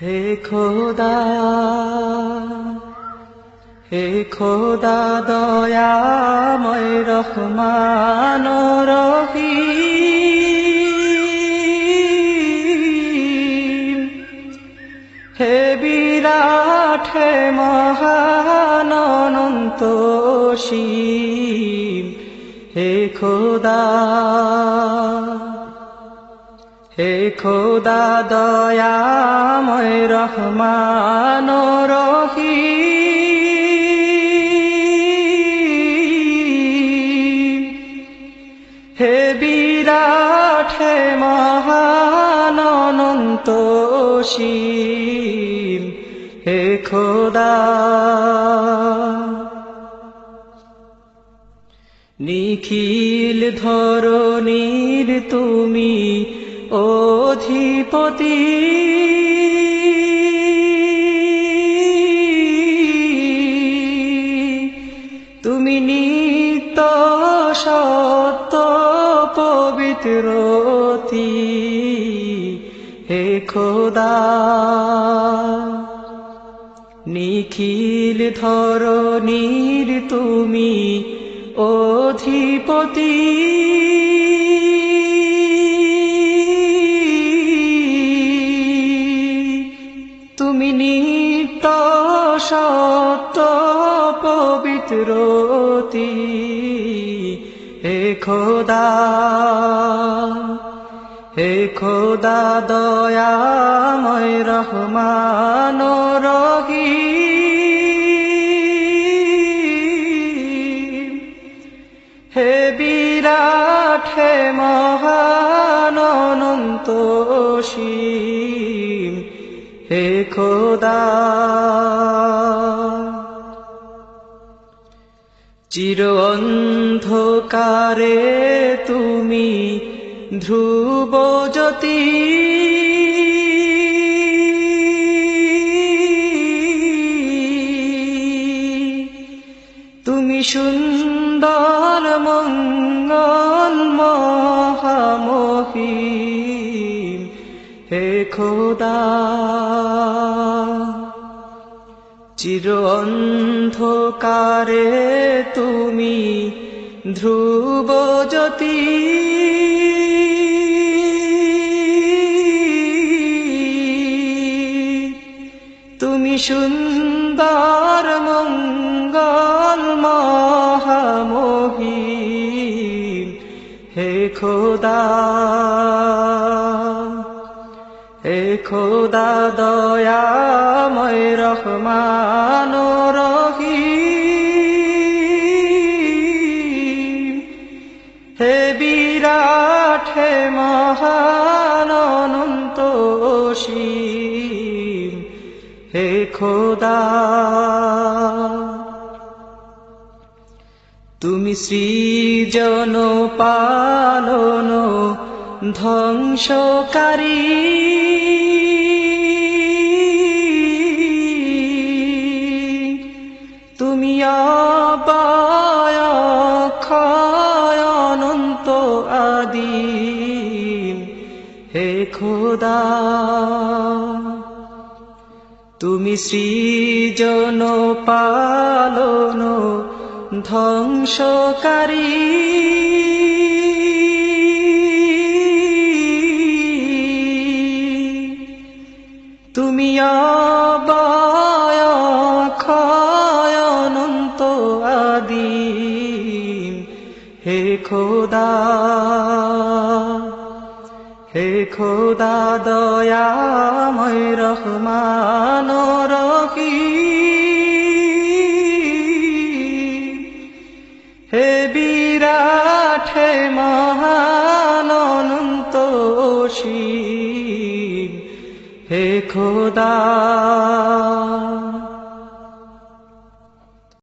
হে খোদা হে খোদা দয়াময় রহমান রহিম। হে বিরাট হে মহান অসীম হে খোদা হে খোদা দয়াময় রহমান রহিম হে বিরাট হে মহান হে খোদা। নিখিল ধরণীর তুমি অধিপতি। তুমি নিত্য সত্য পবিত্রতি। হে খোদা নিখিল ধরণীর তুমি অধিপতি। পবিত্রতি হে খোদা হে খোদা, দয়াময় রহমান রহিম। হে বিরাট, হে মহান, অনন্ত হে খোদা চির অন্ধকারে তুমি ধ্রুব জ্যোতি। তুমি সুন্দর মঙ্গল মহামহিম হে খোদা। চির অন্ধকারে তুমি ধ্রুব জ্যোতি। তুমি সুন্দর মঙ্গল মহামহিম হে খোদা। খোদা দয়াময় রহমান রহিম হে বিরাট, হে মহান, অনন্ত হে খোদা, তুমি সৃজন পালন ধ্বংসকারী। তুমি অপায় ক্ষয় অনন্ত আদিম। হে খোদা তুমি সৃজন পালন ধ্বংসকারী। তুমি অবায় খোদা হে খোদা দয়াময় রহমান রহিম। হে বিরাট হে মহান হে খোদা